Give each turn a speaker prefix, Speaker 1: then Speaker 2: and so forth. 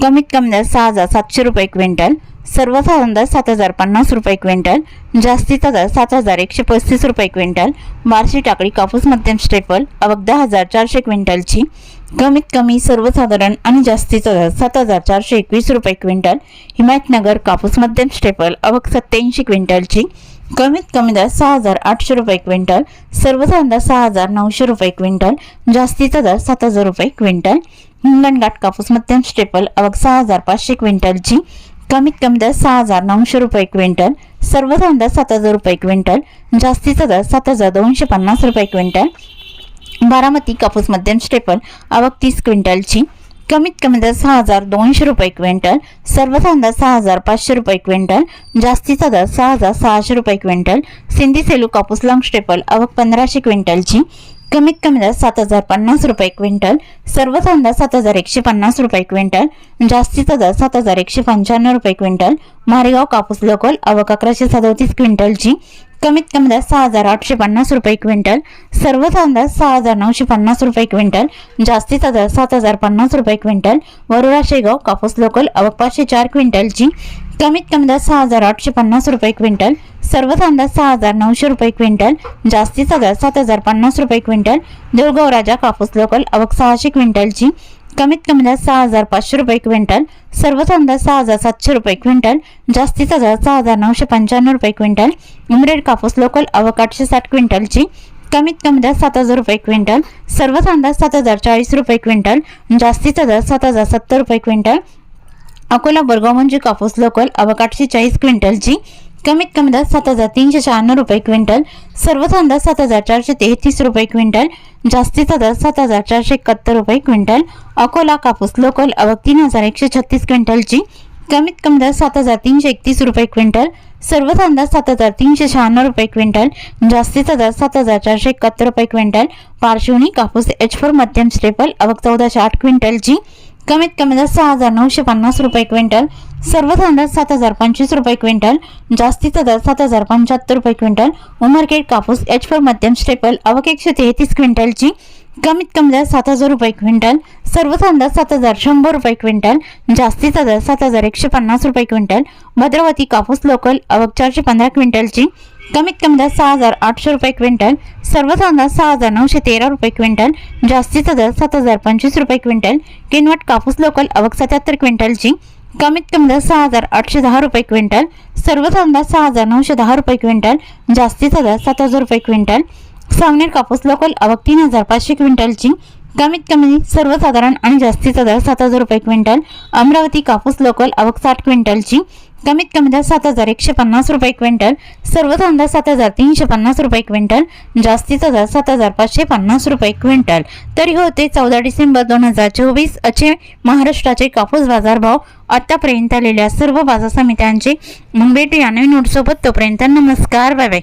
Speaker 1: कमीत कमी दर सहा हजार सातशे रुपये क्विंटल सर्वसाधारण दर सात हजार पन्नास रुपये क्विंटल जास्तीचा दर सात हजार एकशे पस्तीस रुपये क्विंटल बार्शी टाकळी कापूस मध्यम स्टेपल अवघ दहा हजार चारशे क्विंटलची. कमीत कमी सर्वसाधारण आणि जास्तीचा दर सात हजार चारशे एकवीस रुपये क्विंटल हिमायतनगर कापूस मध्यम स्टेपल अवक सत्याऐंशी क्विंटलची. कमीत कमी दर सहा हजार आठशे रुपये क्विंटल सर्वसाधारण दर सहा हजार नऊशे रुपये क्विंटल जास्तीचा दर सात हजार रुपये क्विंटल. हिंगणघाट कापूस मध्यम स्टेपल अवक सहा हजार पाचशे क्विंटलची कमीत कमी दर सहा हजार नऊशे रुपये क्विंटल सर्वसाधारण दर सात हजार रुपये क्विंटल जास्तीचा दर सात हजार दोनशे पन्नास रुपये क्विंटल. बारामती कापूस मध्यम स्टेपल आवक तीस क्विंटलची कमीत कमी दर सहा हजार दोनशे रुपये क्विंटल सर्वसाधारण दर सहा हजार पाचशे रुपये क्विंटल जास्तीचा दर सहा हजार सहाशे रुपये क्विंटल. सिंधी सेलू कापूस लॉंग स्टेपल आवक पंधराशे क्विंटलची कमीत कमी दर सात हजार पन्नास रुपये क्विंटल सर्व दर सात हजार एकशे पन्नास रुपये क्विंटल जास्तीचा दर सात हजार एकशे पंच्याण्णव रुपये क्विंटल मारेगाव कापूस लोकल अवक अकराशे सदोतीस क्विंटलची कमीत कमी दर सहा हजार आठशे पन्नास रुपये क्विंटल. सर्व दर सहा हजार नऊशे पन्नास रुपये क्विंटल. जास्तीचा दर सात हजार पन्नास रुपये क्विंटल. वरुळा शेगाव कापूस लोकल अवक पाचशे चार क्विंटलची कमीत कमी दर सहा हजार आठशे पन्नास रुपये क्विंटल. सर्व दर सहा हजार नऊशे रुपये क्विंटल. जास्तीचा दर सात हजार पन्नास रुपये क्विंटल. देऊळगाव राजा कापूस लोकल अवक सहाशे क्विंटलची कमीत कमी दर सहा हजार पाचशे रुपये क्विंटल सर्वसाधारण दर सहा हजार सातशे रुपये क्विंटल जास्तीचा दर सहा हजार नऊशे पंच्याण्णव रुपये क्विंटल उमरेड कापूस लोकल आवक आठशे साठ क्विंटलची कमीत कमी दर सात हजार रुपये क्विंटल सर्वसाधारण दर सात हजार चाळीस रुपये क्विंटल जास्तीचा दर सात हजार सत्तर रुपये क्विंटल अकोला बोरगाव म्हणजे कापूस लोकल आवक आठशे चाळीस क्विंटलची कमीत कमी दर सात हजार तीनशे शहाण्णव रुपये क्विंटल सर्वसाधारण दर सात हजार चारशे तेहतीस रुपये क्विंटल जास्तीचा दर सात हजार चारशे एकाहत्तर रुपये क्विंटल अकोला कापूस लोकल अवक तीन हजार एकशे छत्तीस क्विंटलची कमीत कमी दर सात हजार तीनशे एकतीस रुपये क्विंटल सर्वसाधारण दर सात हजार तीनशे शहाण्णव रुपये क्विंटल जास्तीचा दर सात हजार चारशे एकाहत्तर रुपये क्विंटल पार्श्वनी कापूस एच फोर मध्यम स्टेपल अवक चौदाशे आठ क्विंटलची कमीत कमी दर सहा हजार नऊशे पन्नास रुपये क्विंटल सर्वसाधारण दर सात हजार पंचवीस रुपये क्विंटल जास्तीचा दर सात हजार पंच्याहत्तर रुपये क्विंटल उमरखेड कापूस एच फोर मध्यम स्टेपल अवक एकशे तेहतीस क्विंटलची कमीत कमी दर सात हजार रुपये क्विंटल सर्वसाधारण दर सात हजार शंभर रुपये क्विंटल जास्तीचा दर सात हजार एकशे पन्नास रुपये क्विंटल भद्रावती कापूस लोकल अवक चारशे पंधरा क्विंटलची कमीत कमी दर सहा हजार आठशे रुपये क्विंटल सर्वसाधारण दर सहा हजार नऊशे तेरा रुपये क्विंटल जास्तीचा दर सात हजार पंचवीस रुपये क्विंटल किनवट कापूस लोकल आवक सत्याहत्तर क्विंटलची कमीत कमी दर सहा हजार आठशे दहा रुपये क्विंटल सर्वसाधारण दर सहा हजार नऊशे दहा रुपये क्विंटल जास्तीचा दर सात हजार रुपये क्विंटल सावनेर कापूस लोकल आवक तीन हजार पाचशे क्विंटलची कमीत कमी सर्वसाधारण आणि जास्तीचा दर सात हजार रुपये क्विंटल अमरावती कापूस लोकल आवक साठ क्विंटलची कमीत कमी दर सात हजार एकशे पन्नास रुपये क्विंटल सर्व दर सात हजार तीनशे पन्नास रुपये क्विंटल जास्तीचा दर सात हजार पाचशे पन्नास रुपये क्विंटल. तरी होते चौदा डिसेंबर दोन हजार चोवीस असे महाराष्ट्राचे कापूस बाजारभाव आतापर्यंत आलेल्या सर्व बाजार समित्यांचे मग भेटूया नवीन नोटसोबत तोपर्यंत नमस्कार बाय बाय.